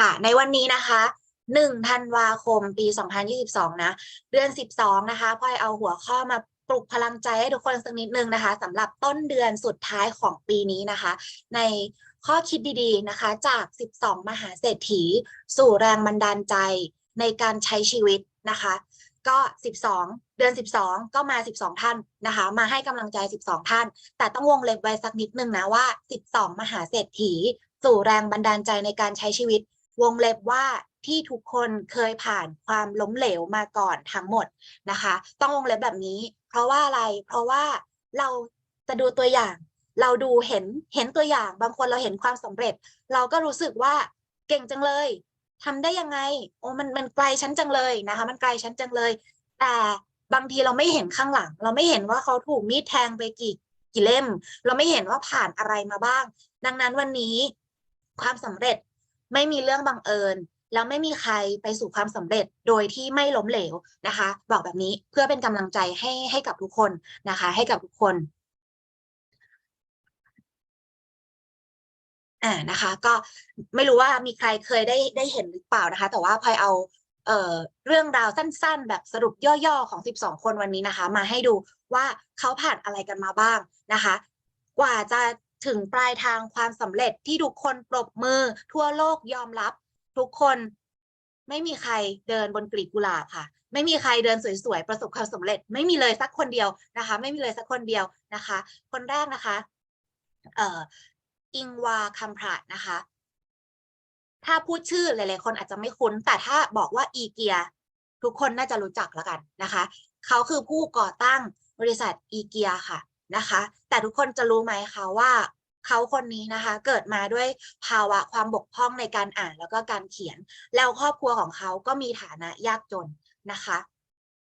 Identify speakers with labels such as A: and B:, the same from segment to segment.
A: ค่ะ ในวันนี้นะคะหนึ่งธันวาคมปี 2022 นะ เดือน 12 นะคะพลอยเอาหัวข้อมาปลุกพลังใจให้ทุกคนสักนิดนึงนะคะสำหรับต้นเดือนสุดท้ายของปีนี้นะคะ ในข้อคิดดีๆนะคะ จาก 12 มหาเศรษฐี สู่แรงบันดาลใจในการใช้ชีวิตนะคะ ก็ 12 เดือน 12 ก็มา 12 ท่านนะคะ มาให้กำลังใจ 12 ท่าน แต่ต้องวงเล็บไว้สักนิดนึงนะว่า 12 มหาเศรษฐี สู่แรงบันดาลใจในการใช้ชีวิต วงเล็บว่าที่ทุกคนเคยผ่านความล้มเหลวมาก่อนทั้งหมดนะคะ ต้องวงเล็บแบบนี้ เพราะว่าอะไรเพราะว่าเราจะดูตัวอย่าง เราดูเห็นเห็นตัวอย่าง บางคนเราเห็นความสำเร็จ เราก็รู้สึกว่าเก่งจังเลยทำได้ยังไง โอ้มันมันไกลฉันจังเลยนะคะ มันไกลฉันจังเลย แต่บางทีเราไม่เห็นข้างหลัง เราไม่เห็นว่าเขาถูกมีดแทงไปกี่กี่เล่ม เราไม่เห็นว่าผ่านอะไรมาบ้าง ดังนั้นวันนี้ความสำเร็จ ไม่มีเรื่องบังเอิญ แล้วไม่มีใครไปสู่ความสำเร็จโดยที่ไม่ล้มเหลวนะคะ บอกแบบนี้เพื่อเป็นกำลังใจให้ให้กับทุกคนนะคะ ให้กับทุกคนอ่านะคะ ก็ไม่รู้ว่ามีใครเคยได้ได้เห็นหรือเปล่านะคะ แต่ว่าพลอยเอาเอ่อเรื่องราวสั้นๆ แบบสรุปย่อๆของ 12 คนวันนี้นะคะ มาให้ดูว่าเขาผ่านอะไรกันมาบ้างนะคะ กว่าจะ ถึงปลายทางความสำเร็จที่ทุกคนปรบมือ ทั่วโลกยอมรับ ทุกคนไม่มีใครเดินบนกลีบกุหลาบค่ะ ไม่มีใครเดินสวยๆประสบความสำเร็จ ไม่มีเลยสักคนเดียวนะคะ ไม่มีเลยสักคนเดียวนะคะ คนแรกนะคะเอ่ออิงวาคัมพระนะคะ ถ้าพูดชื่อหลายๆคนอาจจะไม่คุ้น แต่ถ้าบอกว่าอีเกียทุกคนน่าจะรู้จักแล้วกันนะคะ เขาคือผู้ก่อตั้งบริษัทอีเกียค่ะ นะคะ แต่ทุกคนจะรู้ไหมคะว่าเขาคนนี้นะคะเกิดมาด้วยภาวะความบกพร่องในการอ่านแล้วก็การเขียน แล้วครอบครัวของเขาก็มีฐานะยากจนนะคะ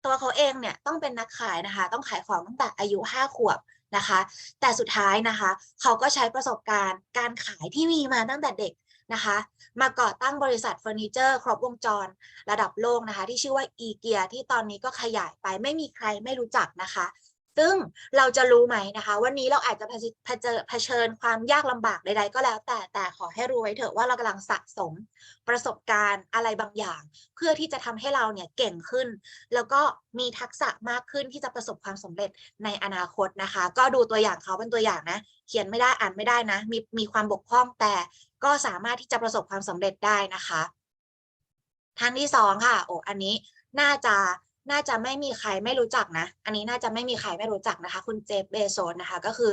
A: ตัวเขาเองเนี่ยต้องเป็นนักขายนะคะ ต้องขายของตั้งแต่อายุห้าขวบนะคะ แต่สุดท้ายนะคะ เขาก็ใช้ประสบการณ์การขายที่มีมาตั้งแต่เด็กนะคะ มาก่อตั้งบริษัทเฟอร์นิเจอร์ครบวงจรระดับโลกนะคะ ที่ชื่อว่าอีเกียที่ตอนนี้ก็ขยายไปไม่มีใครไม่รู้จักนะคะ ซึ่งเราจะรู้ไหมนะคะ วันนี้เราอาจจะเผชิญเผชิญเผชิญความยากลำบากใดๆก็แล้ว แต่แต่ขอให้รู้ไว้เถอะว่าเรากำลังสะสมประสบการณ์อะไรบางอย่าง เพื่อที่จะทำให้เราเนี่ยเก่งขึ้น แล้วก็มีทักษะมากขึ้นที่จะประสบความสำเร็จในอนาคตนะคะ ก็ดูตัวอย่างเขาเป็นตัวอย่างนะ เขียนไม่ได้อ่านไม่ได้นะ มีมีความบกพร่องแต่ก็สามารถที่จะประสบความสำเร็จได้นะคะท่านที่สองค่ะโอ้อันนี้น่าจะ น่าจะไม่มีใครไม่รู้จักนะ อันนี้น่าจะไม่มีใครไม่รู้จักนะคะ คุณเจฟเบโซสนะคะ ก็คือ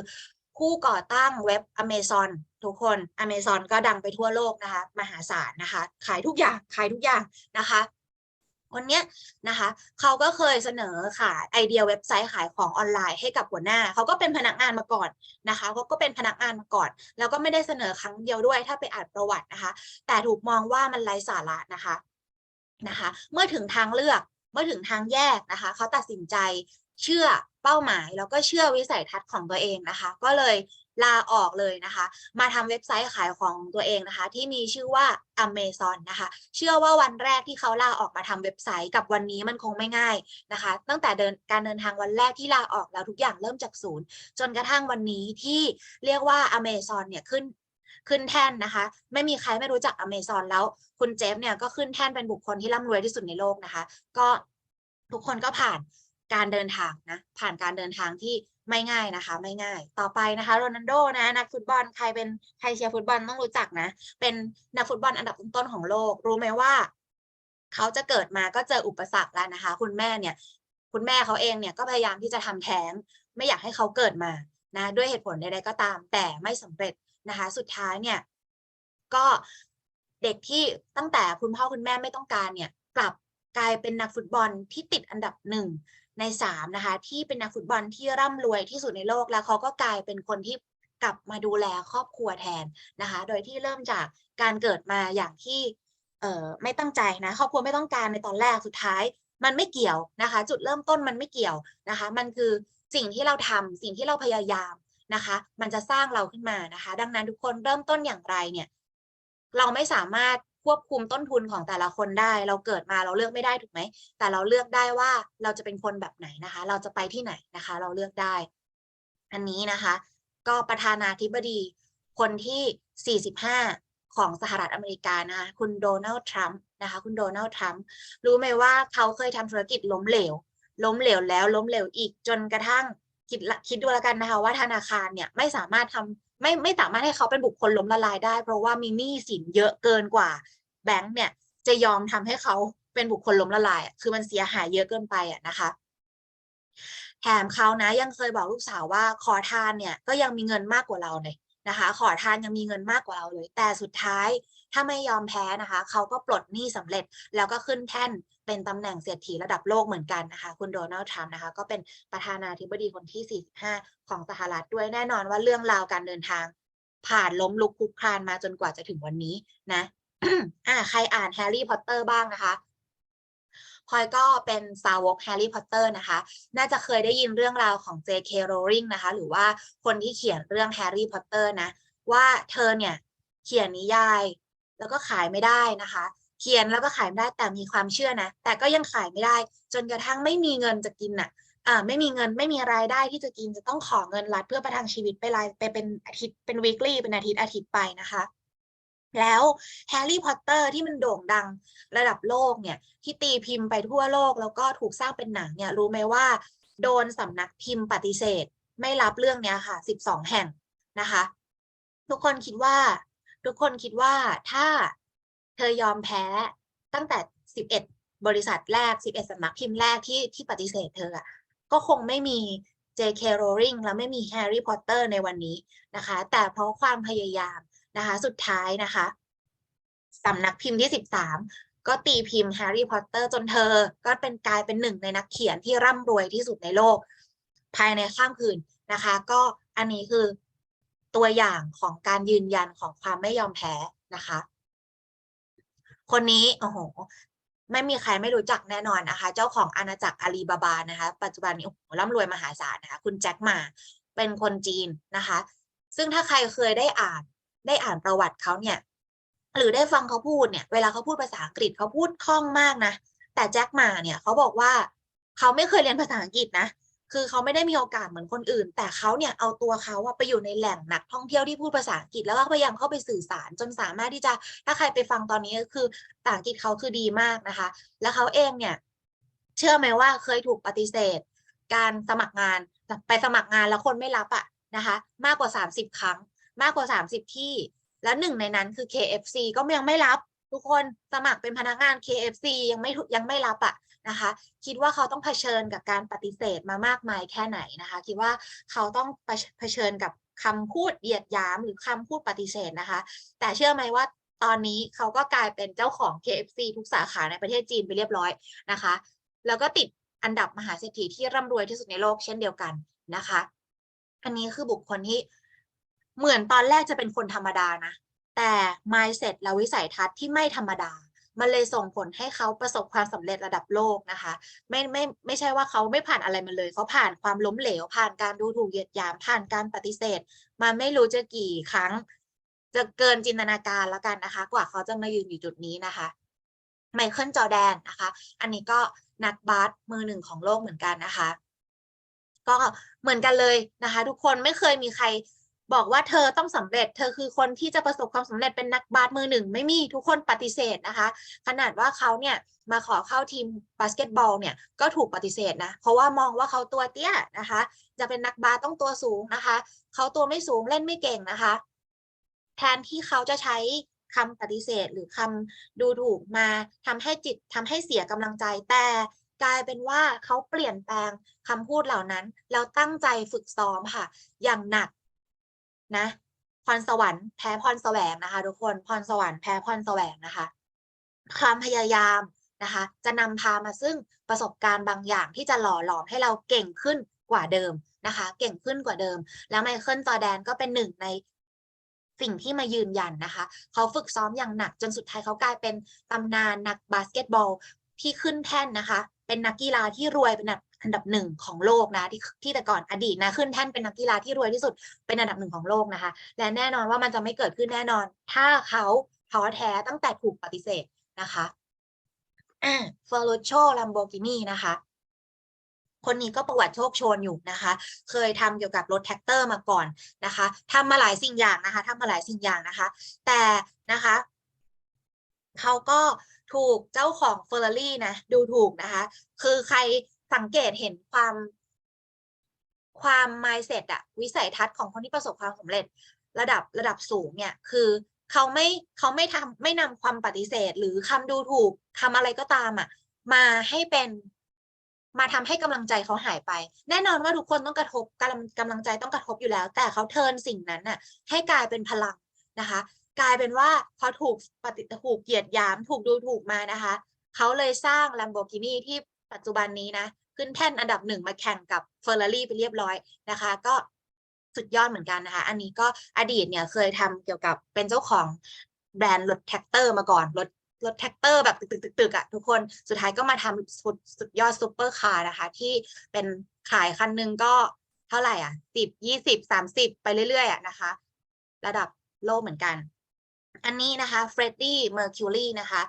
A: ผู้ก่อตั้งเว็บ Amazon ทุกคน Amazon ก็ดังไปทั่วโลกนะคะ มหาศาลนะคะ ขายทุกอย่าง ขายทุกอย่างนะคะคนเนี้ยนะคะ เขาก็เคยเสนอขายไอเดียเว็บไซต์ขายของออนไลน์ให้กับหัวหน้า เขาก็เป็นพนักงานมาก่อนนะคะเขาก็เป็นพนักงานมาก่อน แล้วก็ไม่ได้เสนอครั้งเดียวด้วย ถ้าไปอ่านประวัตินะคะ แต่ถูกมองว่ามันไร้สาระนะคะนะคะ เมื่อถึงทางเลือก เมื่อถึงทางแยกนะคะ เขาตัดสินใจเชื่อเป้าหมาย แล้วก็เชื่อวิสัยทัศน์ของตัวเองนะคะ ก็เลยลาออกเลยนะคะ มาทำเว็บไซต์ขายของตัวเองนะคะ ที่มีชื่อว่า Amazon นะคะ เชื่อว่าวันแรกที่เขาลาออกมาทำเว็บไซต์กับวันนี้มันคงไม่ง่ายนะคะ ตั้งแต่เดินการเดินทางวันแรกที่ลาออกแล้วทุกอย่างเริ่มจากศูนย์ จนกระทั่งวันนี้ที่เรียกว่า Amazon เนี่ยขึ้น ขึ้นแท่นนะคะ ไม่มีใครไม่รู้จัก Amazon แล้ว คุณเจฟเนี่ยก็ขึ้นแท่นเป็นบุคคลที่ร่ำรวยที่สุดในโลกนะคะ ก็ทุกคนก็ผ่านการเดินทางนะ ผ่านการเดินทางที่ไม่ง่ายนะคะ ไม่ง่าย ต่อไปนะคะโรนัลโดนะนักฟุตบอลใครเป็นใครเชียร์ฟุตบอลต้องรู้จักนะ เป็นนักฟุตบอลอันดับต้นๆของโลก รู้ไหมว่า เขาจะเกิดมาก็เจออุปสรรคแล้วนะคะ คุณแม่เนี่ย คุณแม่เขาเองเนี่ยก็พยายามที่จะทำแท้ง ไม่อยากให้เขาเกิดมานะ ด้วยเหตุผลใดๆก็ตาม แต่ไม่สำเร็จ นะคะสุดท้ายเนี่ยก็เด็กที่ตั้งแต่คุณพ่อคุณแม่ไม่ต้องการเนี่ยกลับกลายเป็นนักฟุตบอลที่ติดอันดับหนึ่งในสามนะคะที่เป็นนักฟุตบอลที่ร่ำรวยที่สุดในโลกแล้วเขาก็กลายเป็นคนที่กลับมาดูแลครอบครัวแทนนะคะ โดยที่เริ่มจากการเกิดมาอย่างที่เอ่อไม่ตั้งใจนะครอบครัวไม่ต้องการในตอนแรกสุดท้าย มันไม่เกี่ยวนะคะ จุดเริ่มต้นมันไม่เกี่ยวนะคะ มันคือสิ่งที่เราทำสิ่งที่เราพยายาม นะคะ มันจะสร้างเราขึ้นมานะคะ ดังนั้นทุกคนเริ่มต้นอย่างไรเนี่ย เราไม่สามารถควบคุมต้นทุนของแต่ละคนได้ เราเกิดมาเราเลือกไม่ได้ถูกไหม แต่เราเลือกได้ว่าเราจะเป็นคนแบบไหนนะคะ เราจะไปที่ไหนนะคะ เราเลือกได้ อันนี้นะคะ ก็ประธานาธิบดีคนที่ 45 ของสหรัฐอเมริกานะคะ คุณโดนัลด์ทรัมป์นะคะ คุณโดนัลด์ทรัมป์รู้ไหมว่าเขาเคยทำธุรกิจล้มเหลว ล้มเหลวแล้วล้มเหลวอีกจนกระทั่ง คิดคิดดูแล้วกันนะคะว่าธนาคารเนี่ยไม่สามารถทำไม่ไม่สามารถให้เขาเป็นบุคคลล้มละลายได้ เพราะว่ามีหนี้สินเยอะเกินกว่าแบงก์เนี่ยจะยอมทำให้เขาเป็นบุคคลล้มละลาย คือมันเสียหายเยอะเกินไปอะนะคะแถมเขานะยังเคยบอกลูกสาวว่าขอทานเนี่ยก็ยังมีเงินมากกว่าเราเลยนะคะ ขอทานยังมีเงินมากกว่าเราเลย แต่สุดท้ายถ้าไม่ยอมแพ้นะคะ เขาก็ปลดหนี้สำเร็จแล้วก็ขึ้นแท่น เป็นตำแหน่งเศรษฐีระดับโลกเหมือนกันนะคะ คุณโดนัลด์ทรัมป์นะคะ ก็เป็นประธานาธิบดีคนที่ 45 ของสหรัฐด้วยแน่นอนว่าเรื่องราวการเดินทาง ผ่านล้มลุกคลุกคลานมาจนกว่าจะถึงวันนี้นะอ่าใครอ่านแฮร์รี่พอตเตอร์บ้างนะคะพลอยก็เป็นสาวกแฮร์รี่พอตเตอร์นะคะ น่าจะเคยได้ยินเรื่องราวของ J.K. Rowling นะคะ หรือว่าคนที่เขียนเรื่องแฮร์รี่พอตเตอร์นะ ว่าเธอเนี่ยเขียนนิยาย แล้วก็ขายไม่ได้นะคะ เขียนแล้วก็ขายไม่ได้แต่มีความเชื่อนะ แต่ก็ยังขายไม่ได้ จนกระทั่งไม่มีเงินจะกินน่ะอ่าไม่มีเงินไม่มีรายได้ที่จะกินจะต้องขอเงินรัฐเพื่อประทังชีวิตไปรายไปเป็นอาทิตย์เป็น weekly เป็นอาทิตย์อาทิตย์ไปนะคะแล้วแฮร์รี่พอตเตอร์ที่มันโด่งดังระดับโลกเนี่ย ที่ตีพิมพ์ไปทั่วโลกแล้วก็ถูกสร้างเป็นหนังเนี่ย รู้ไหมว่า โดนสำนักพิมพ์ปฏิเสธ ไม่รับเรื่องเนี้ยค่ะ 12 แห่งนะคะ ทุกคนคิดว่า ทุกคนคิดว่าถ้า เธอยอมแพ้ตั้งแต่11บเอ็ดบริษัทแรก11สำนักพิมพ์แรกที่ที่ปฏิเสธเธออะก็คงไม่มี J.K. Rowling และไม่มี Harry Potter ในวันนี้นะคะ แต่เพราะความพยายามนะคะ สุดท้ายนะคะสำนักพิมพ์ที่ 13 ก็ตีพิมพ์แฮร์รี่พอตเตอร์จนเธอ ก็เป็นกลายเป็นหนึ่งในนักเขียนที่ร่ำรวยที่สุดในโลก ภายในข้ามคืนนะคะ ก็อันนี้คือตัวอย่างของการยืนยันของความไม่ยอมแพ้นะคะ คนนี้โอ้โหไม่มีใครไม่รู้จักแน่นอนนะคะ เจ้าของอาณาจักรอาลีบาบานะคะ ปัจจุบันนี้โอ้โหร่ำรวยมหาศาลนะคะ คุณแจ็คมาเป็นคนจีนนะคะ ซึ่งถ้าใครเคยได้อ่านได้อ่านประวัติเขาเนี่ย หรือได้ฟังเขาพูดเนี่ย เวลาเขาพูดภาษาอังกฤษเขาพูดคล่องมากนะ แต่แจ็คมาเนี่ยเขาบอกว่าเขาไม่เคยเรียนภาษาอังกฤษนะ คือเขาไม่ได้มีโอกาสเหมือนคนอื่น แต่เขาเนี่ยเอาตัวเขาอะไปอยู่ในแหล่งนักท่องเที่ยวที่พูดภาษาอังกฤษแล้วก็พยายามเข้าไปสื่อสารจนสามารถที่จะถ้าใครไปฟังตอนนี้ก็คือภาษาอังกฤษเขาคือดีมากนะคะ แล้วเขาเองเนี่ยเชื่อไหมว่าเคยถูกปฏิเสธ การสมัครงานไปสมัครงานแล้วคนไม่รับอะนะคะ มากกว่า 30 ครั้ง มากกว่า 30 ที่ แล้วหนึ่งในนั้นคือ KFC ก็ยังไม่รับทุกคนสมัครเป็นพนักงาน KFC ยังไม่ยังไม่รับอะ นะคะ คิดว่าเขาต้องเผชิญกับการปฏิเสธมามากมายแค่ไหนนะคะ คิดว่าเขาต้องเผชิญกับคำพูดเหยียดหยามหรือคำพูดปฏิเสธนะคะ แต่เชื่อไหมว่าตอนนี้เขาก็กลายเป็นเจ้าของ KFC ทุกสาขาในประเทศจีนไปเรียบร้อยนะคะ แล้วก็ติดอันดับมหาเศรษฐีที่ร่ำรวยที่สุดในโลกเช่นเดียวกันนะคะ อันนี้คือบุคคลที่เหมือนตอนแรกจะเป็นคนธรรมดานะ แต่ mindset และวิสัยทัศน์ที่ไม่ธรรมดา มันเลยส่งผลให้เขาประสบความสำเร็จระดับโลกนะคะ ไม่ไม่ไม่ใช่ว่าเขาไม่ผ่านอะไรมาเลย เขาผ่านความล้มเหลว ผ่านการดูถูกเหยียดหยาม ผ่านการปฏิเสธ มาไม่รู้จะกี่ครั้ง จะเกินจินตนาการแล้วกันนะคะ กว่าเขาจะมายืนอยู่จุดนี้นะคะไมเคิลจอแดนนะคะ อันนี้ก็นักบาสมือหนึ่งของโลกเหมือนกันนะคะ ก็เหมือนกันเลยนะคะ ทุกคนไม่เคยมีใคร บอกว่าเธอต้องสำเร็จ เธอคือคนที่จะประสบความสำเร็จเป็นนักบาสมือหนึ่ง ไม่มีทุกคนปฏิเสธนะคะ ขนาดว่าเขาเนี่ยมาขอเข้าทีมบาสเกตบอลเนี่ยก็ถูกปฏิเสธนะเพราะว่ามองว่าเขาตัวเตี้ยนะคะ จะเป็นนักบาสต้องตัวสูงนะคะ เขาตัวไม่สูงเล่นไม่เก่งนะคะ แทนที่เขาจะใช้คำปฏิเสธหรือคำดูถูกมาทำให้จิตทำให้เสียกำลังใจแต่กลายเป็นว่าเขาเปลี่ยนแปลงคำพูดเหล่านั้น แล้วตั้งใจฝึกซ้อมค่ะ อย่างหนัก นะพรสวรรค์แพ้พรแสวงนะคะ ทุกคนพรสวรรค์แพ้พรแสวงนะคะ ความพยายามนะคะ จะนำพามาซึ่งประสบการณ์บางอย่างที่จะหล่อหลอมให้เราเก่งขึ้นกว่าเดิมนะคะ เก่งขึ้นกว่าเดิม แล้วไมเคิลจอแดนก็เป็นหนึ่งในสิ่งที่มายืนยันนะคะ เขาฝึกซ้อมอย่างหนักจนสุดท้ายเขากลายเป็นตำนานนักบาสเกตบอลที่ขึ้นแท่นนะคะ เป็นนักกีฬาที่รวยเป็น อันดับหนึ่งของโลกนะที่ที่แต่ก่อนอดีตนะขึ้นแท่นเป็นนักกีฬาที่รวยที่สุดเป็นอันดับหนึ่งของโลกนะคะ และแน่นอนว่ามันจะไม่เกิดขึ้นแน่นอน ถ้าเขาท้อแท้ตั้งแต่ถูกปฏิเสธนะคะอ่าเฟอร์โรโชลัมโบกินีนะคะคนนี้ก็ประวัติโชคโชนอยู่นะคะ เคยทำเกี่ยวกับรถแท็กเตอร์มาก่อนนะคะทำมาหลายสิ่งอย่างนะคะทำมาหลายสิ่งอย่างนะคะ แต่นะคะเขาก็ถูกเจ้าของเฟอร์รารี่นะ ดูถูกนะคะ คือใคร สังเกตเห็นความความ mindset อะวิสัยทัศน์ของคนที่ประสบความสำเร็จ ระดับระดับสูงเนี่ยคือเขาไม่เขาไม่ทำไม่นำความปฏิเสธ หรือคำดูถูกทำอะไรก็ตามอะมาให้เป็นมาทำให้กำลังใจเขาหายไป แน่นอนว่าทุกคนต้องกระทบกำลังกำลังใจต้องกระทบอยู่แล้ว แต่เขาเทินสิ่งนั้นน่ะให้กลายเป็นพลังนะคะ กลายเป็นว่าพอถูกปฏิถูกเหยียดหยาม ถูกดูถูกมานะคะ เขาเลยสร้าง Lamborghini ที่ปัจจุบันนี้นะ ขึ้นแท่นอันดับหนึ่งมาแข่งกับ Ferrari ไปเรียบร้อยนะคะ ก็สุดยอดเหมือนกันนะคะ อันนี้ก็อดีตเนี่ยเคยทำเกี่ยวกับเป็นเจ้าของแบรนด์รถแท็กเตอร์มาก่อนรถรถแท็กเตอร์แบบตึกตึกตึกตึกอะทุกคนสุดท้ายก็มาทำสุดสุดยอดซูเปอร์คาร์นะคะ ที่เป็นขายคันหนึงก็เท่าไหร่อะสิบยี่สิบสามสิบไปเรื่อยๆอะนะคะ ระดับโลกเหมือนกัน อันนี้นะคะเฟรดดี้เมอร์คิวรีนะคะ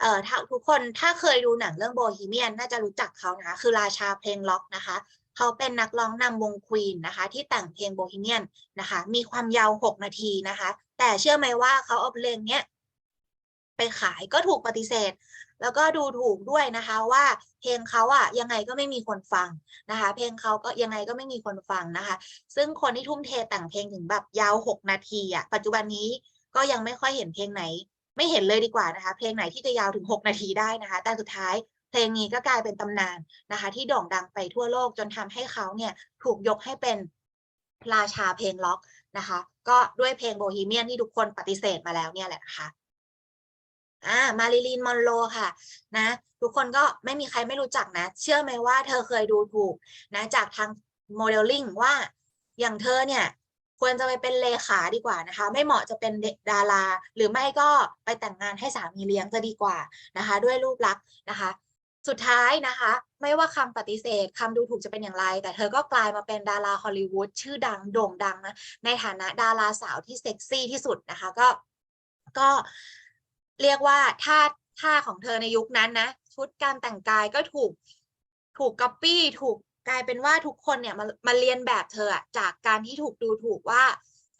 A: เอ่อทุกคนถ้าเคยดูหนังเรื่องโบฮีเมียนน่าจะรู้จักเขานะคะคือราชาเพลงล็อกนะคะ เขาเป็นนักร้องนำวงควีนนะคะ ที่แต่งเพลงโบฮีเมียนนะคะ มีความยาว 6 นาทีนะคะ แต่เชื่อไหมว่าเขาเอาเพลงเนี้ยไปขายก็ถูกปฏิเสธ แล้วก็ดูถูกด้วยนะคะว่าเพลงเขาอะยังไงก็ไม่มีคนฟังนะคะ เพลงเขาก็ยังไงก็ไม่มีคนฟังนะคะ ซึ่งคนที่ทุ่มเทแต่งเพลงถึงแบบยาว 6 นาทีอะปัจจุบันนี้ก็ยังไม่ค่อยเห็นเพลงไหน ไม่เห็นเลยดีกว่านะคะ เพลงไหนที่จะยาวถึง 6 นาทีได้นะคะ แต่สุดท้ายเพลงนี้ก็กลายเป็นตำนานนะคะ ที่โด่งดังไปทั่วโลกจนทำให้เขาเนี่ยถูกยกให้เป็นราชาเพลงล็อกนะคะ ก็ด้วยเพลงโบฮีเมียนที่ทุกคนปฏิเสธมาแล้วเนี่ยแหละนะคะอ่ามาริลีนมอนโรค่ะนะ ทุกคนก็ไม่มีใครไม่รู้จักนะ เชื่อไหมว่าเธอเคยดูถูกนะจากทางโมเดลลิ่งว่าอย่างเธอเนี่ย ควรจะไปเป็นเลขาดีกว่านะคะ ไม่เหมาะจะเป็นเด็กดารา หรือไม่ก็ไปแต่งงานให้สามีเลี้ยงจะดีกว่านะคะ ด้วยรูปลักษณ์นะคะ สุดท้ายนะคะ ไม่ว่าคำปฏิเสธคำดูถูกจะเป็นอย่างไร แต่เธอก็กลายมาเป็นดาราฮอลลีวูดชื่อดังโด่งดังนะในฐานะดาราสาวที่เซ็กซี่ที่สุดนะคะก็ก็เรียกว่าท่าท่าของเธอในยุคนั้นนะชุดการแต่งกายก็ถูกถูกก๊อปปี้ถูก กลายเป็นว่าทุกคนเนี่ยมามาเรียนแบบเธออะจากการที่ถูกดูถูกว่า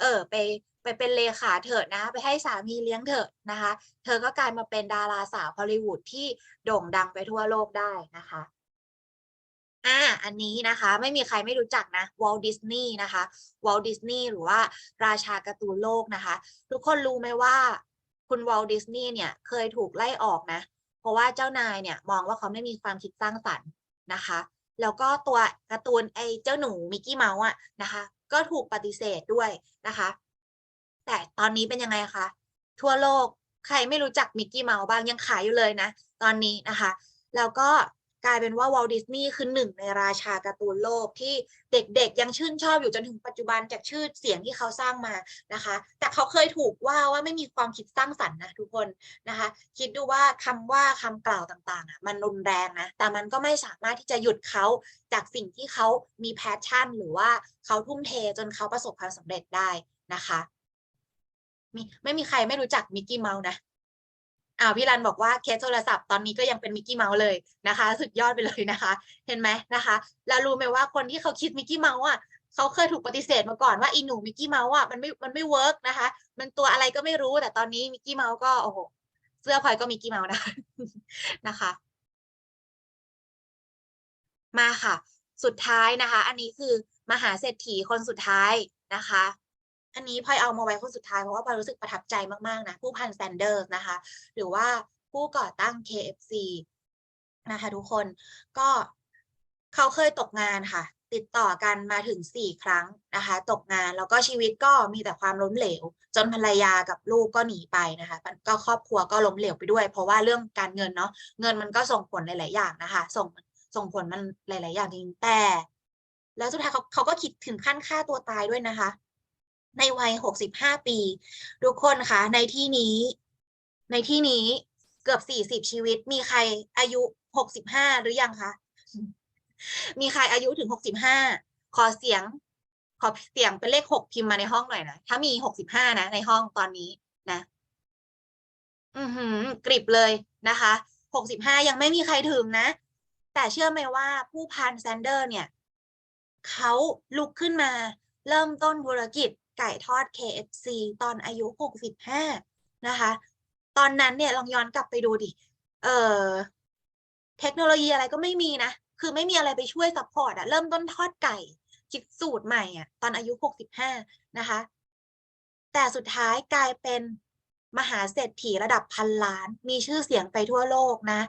A: เออไปไปเป็นเลขาเถิดนะ ไปให้สามีเลี้ยงเถิดนะคะ เธอก็กลายมาเป็นดาราสาวฮอลลีวูดที่โด่งดังไปทั่วโลกได้นะคะอ่าอันนี้นะคะไม่มีใครไม่รู้จักนะวอลดิสนีย์นะคะวอลดิสนีย์หรือว่าราชาการ์ตูนโลกนะคะ ทุกคนรู้ไหมว่าคุณวอลดิสนีย์เนี่ยเคยถูกไล่ออกนะ เพราะว่าเจ้านายเนี่ยมองว่าเขาไม่มีความคิดสร้างสรรค์นะคะ แล้วก็ตัวการ์ตูนไอ้เจ้าหนูมิกกี้เมาส์อะนะคะ ก็ถูกปฏิเสธด้วยนะคะ แต่ตอนนี้เป็นยังไงคะ ทั่วโลกใครไม่รู้จักมิกกี้เมาส์บ้างยังขายอยู่เลยนะ ตอนนี้นะคะ แล้วก็ กลายเป็นว่าวอลดิสนีย์คือหนึ่งในราชาการ์ตูนโลกที่เด็กๆ ยังชื่นชอบอยู่จนถึงปัจจุบันจากชื่อเสียงที่เขาสร้างมานะคะ แต่เขาเคยถูกว่าว่าไม่มีความคิดสร้างสรรค์นะทุกคนนะคะ คิดดูว่าคำว่าคำกล่าวต่างๆอะมันรุนแรงนะ แต่มันก็ไม่สามารถที่จะหยุดเขาจากสิ่งที่เขามีแพชชั่น หรือว่าเขาทุ่มเทจนเขาประสบความสำเร็จได้นะคะมีไม่มีใครไม่รู้จักมิกกี้เมาส์นะ อ่าพี่รันบอกว่าเคสโทรศัพท์ตอนนี้ก็ยังเป็นมิกกี้เมาส์เลยนะคะ สุดยอดไปเลยนะคะ เห็นไหมนะคะ แล้วรู้ไหมว่าคนที่เขาคิดมิกกี้เมาส์อะเขาเคยถูกปฏิเสธมาก่อนว่าอีหนูมิกกี้เมาส์อะมันไม่มันไม่เวิร์กนะคะ มันตัวอะไรก็ไม่รู้แต่ตอนนี้มิกกี้เมาส์ก็โอ้โหเสื้อพลอยก็มิกกี้เมาส์นะนะคะ มาค่ะ สุดท้ายนะคะ อันนี้คือมหาเศรษฐีคนสุดท้ายนะคะ อันนี้พลอยเอามาไว้คนสุดท้ายเพราะว่าพลอยรู้สึกประทับใจมากๆนะผู้พันแซนเดอร์สนะคะ หรือว่าผู้ก่อตั้ง KFC นะคะทุกคนก็เขาเคยตกงานค่ะ ติดต่อกันมาถึงสี่ครั้งนะคะ ตกงานแล้วก็ชีวิตก็มีแต่ความล้มเหลว จนภรรยากับลูกก็หนีไปนะคะ ก็ครอบครัวก็ล้มเหลวไปด้วย เพราะว่าเรื่องการเงินเนาะเงินมันก็ส่งผลหลาย ๆ อย่างนะคะ ส่งส่งผลมันหลาย ๆ อย่างจริงแต่ แล้วสุดท้ายเขาเขาก็คิดถึงขั้นฆ่าตัวตายด้วยนะคะ ในวัยหกสิบห้าปี ทุกคนคะในที่นี้ ในที่นี้เกือบสี่สิบชีวิต มีใครอายุหกสิบห้าหรือยังคะ มีใครอายุถึงหกสิบห้าขอเสียง ขอเสียงเป็นเลขหกพิมพ์มาในห้องหน่อยนะ ถ้ามีหกสิบห้านะ ในห้องตอนนี้นะ อือหือกริบเลยนะคะหกสิบห้ายังไม่มีใครถึงนะ แต่เชื่อไหมว่าผู้พันแซนเดอร์เนี่ย เขาลุกขึ้นมาเริ่มต้นธุรกิจ ไก่ทอด KFC ตอนอายุ 65 นะคะ ตอนนั้นเนี่ยลองย้อนกลับไปดูดิ เออเทคโนโลยีอะไรก็ไม่มีนะ คือไม่มีอะไรไปช่วยซัพพอร์ตอะเริ่มต้นทอดไก่ คิดสูตรใหม่อะตอนอายุ 65 นะคะ แต่สุดท้ายกลายเป็นมหาเศรษฐีระดับพันล้าน มีชื่อเสียงไปทั่วโลกนะ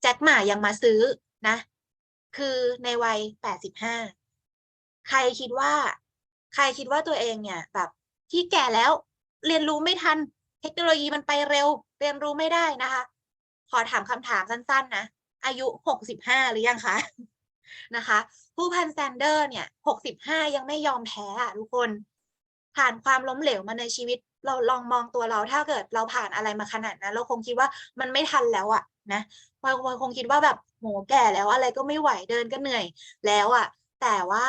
A: แจ็คหม่ายังมาซื้อนะ คือในวัย 85 ใครคิดว่า ใครคิดว่าตัวเองเนี่ยแบบที่แก่แล้วเรียนรู้ไม่ทัน เทคโนโลยีมันไปเร็ว เรียนรู้ไม่ได้นะคะ ขอถามคำถามสั้นๆนะ อายุ 65 หรือยังคะนะคะ ผู้พันแซนเดอร์เนี่ย 65 ยังไม่ยอมแพ้อะทุกคน ผ่านความล้มเหลวมาในชีวิต เราลองมองตัวเราถ้าเกิดเราผ่านอะไรมาขนาดนั้น เราคงคิดว่ามันไม่ทันแล้วอะนะเราเราคงคิดว่าแบบโหแก่แล้วอะไรก็ไม่ไหวเดินก็เหนื่อยแล้วอะแต่ว่า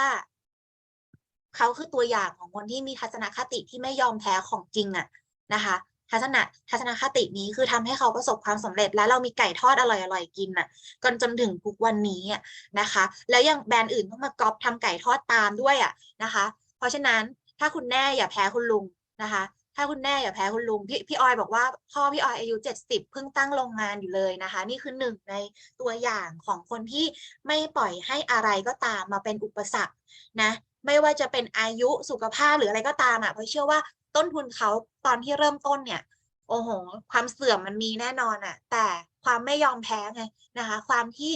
A: เขาคือตัวอย่างของคนที่มีทัศนคติที่ไม่ยอมแพ้ของจริงอะนะคะทัศนะทัศนคตินี้คือทำให้เขาประสบความสำเร็จและเรามีไก่ทอดอร่อยๆกินน่ะจนจนถึงทุกวันนี้อะนะคะ แล้วยังแบรนด์อื่นต้องมาก๊อปทำไก่ทอดตามด้วยอะนะคะ เพราะฉะนั้นถ้าคุณแม่อย่าแพ้คุณลุงนะคะ ถ้าคุณแม่อย่าแพ้คุณลุงพี่พี่ออยบอกว่าพ่อพี่ออยอายุเจ็ดสิบเพิ่งตั้งโรงงานอยู่เลยนะคะ นี่คือหนึ่งในตัวอย่างของคนที่ไม่ปล่อยให้อะไรก็ตามมาเป็นอุปสรรคนะ ไม่ว่าจะเป็นอายุสุขภาพหรืออะไรก็ตามอะเพราะเชื่อว่าต้นทุนเขาตอนที่เริ่มต้นเนี่ย โอ้โห ความเสื่อมมันมีแน่นอนอะ แต่ความไม่ยอมแพ้ไงนะคะ ความที่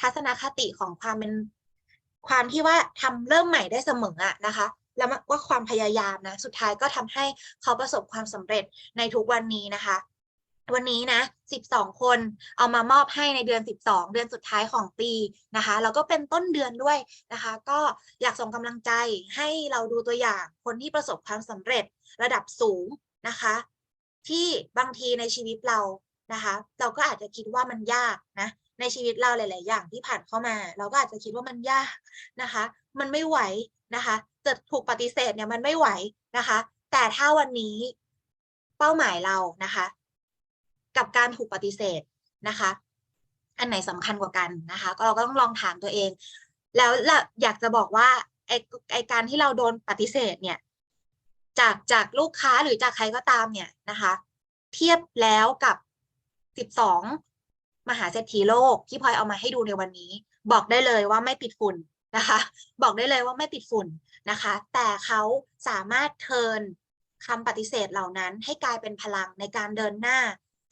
A: ทัศนคติของความเป็นความที่ว่าทำเริ่มใหม่ได้เสมออะนะคะ แล้วว่าความพยายามนะ สุดท้ายก็ทำให้เขาประสบความสำเร็จในทุกวันนี้นะคะ วันนี้นะ 12 คนเอามามอบให้ในเดือน 12 เดือนสุดท้ายของปีนะคะ แล้วก็เป็นต้นเดือนด้วยนะคะ ก็อยากส่งกำลังใจให้เราดูตัวอย่างคนที่ประสบความสำเร็จระดับสูงนะคะ ที่บางทีในชีวิตเรานะคะ เราก็อาจจะคิดว่ามันยากนะ ในชีวิตเราหลาย ๆ อย่างที่ผ่านเข้ามา เราก็อาจจะคิดว่ามันยากนะคะ มันไม่ไหวนะคะจะถูกปฏิเสธเนี่ยมันไม่ไหวนะคะ แต่ถ้าวันนี้เป้าหมายเรานะคะ กับการถูกปฏิเสธนะคะ อันไหนสำคัญกว่ากันนะคะ ก็เราก็ต้องลองถามตัวเอง แล้วอยากจะบอกว่าไอไอการที่เราโดนปฏิเสธเนี่ย จากจากลูกค้าหรือจากใครก็ตามเนี่ยนะคะ เทียบแล้วกับ12มหาเศรษฐีโลกที่พลอยเอามาให้ดูในวันนี้ บอกได้เลยว่าไม่ติดฝุ่นนะคะ บอกได้เลยว่าไม่ติดฝุ่นนะคะ แต่เขาสามารถเทิร์นคำปฏิเสธเหล่านั้นให้กลายเป็นพลังในการเดินหน้า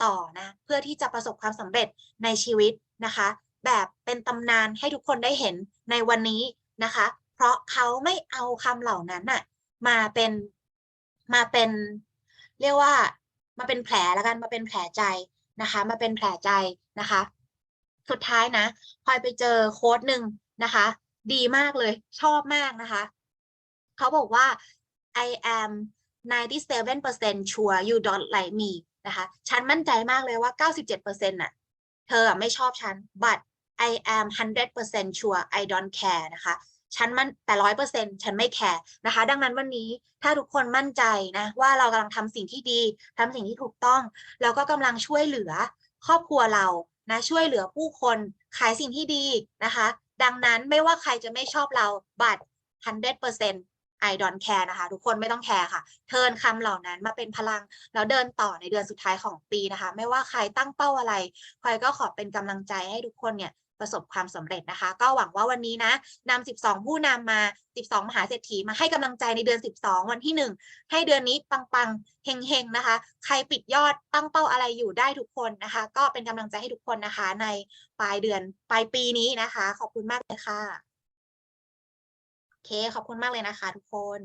A: ต่อนะ เพื่อที่จะประสบความสำเร็จในชีวิตนะคะ แบบเป็นตำนานให้ทุกคนได้เห็นในวันนี้นะคะ เพราะเขาไม่เอาคำเหล่านั้นน่ะมาเป็นมาเป็นเรียกว่ามาเป็นแผลแล้วกันมาเป็นแผลใจนะคะ มาเป็นแผลใจนะคะ สุดท้ายนะพลอยไปเจอโค้ดหนึ่งนะคะ ดีมากเลยชอบมากนะคะ เขาบอกว่า I am 97% sure you don't like me นะคะ ฉันมั่นใจมากเลยว่า 97%น่ะ เธอไม่ชอบฉัน but I am 100% sure I don't care นะคะฉันมันแต่ร้อยเปอร์เซ็นฉันไม่แคร์นะคะ ดังนั้นวันนี้ถ้าทุกคนมั่นใจนะ ว่าเรากำลังทำสิ่งที่ดีทำสิ่งที่ถูกต้อง แล้วก็กำลังช่วยเหลือครอบครัวเรานะช่วยเหลือผู้คนขายสิ่งที่ดีนะคะ ดังนั้นไม่ว่าใครจะไม่ชอบเรา but 100% I don't care นะคะ ทุกคนไม่ต้องแคร์ค่ะ เทินคำเหล่านั้นมาเป็นพลัง แล้วเดินต่อในเดือนสุดท้ายของปีนะคะ ไม่ว่าใครตั้งเป้าอะไรพลอยก็ขอเป็นกำลังใจให้ทุกคนเนี่ยประสบความสำเร็จนะคะ ก็หวังว่าวันนี้นะนำ12 ผู้นำมา 12 มหาเศรษฐีมาให้กำลังใจในเดือน 12 วันที่ 1 ให้เดือนนี้ปังๆเฮงๆนะคะ ใครปิดยอดตั้งเป้าอะไรอยู่ได้ทุกคนนะคะ ก็เป็นกำลังใจให้ทุกคนนะคะ ในปลายเดือนปลายปีนี้นะคะ ขอบคุณมากเลยค่ะ เคขอบคุณมากเลยนะคะทุกคน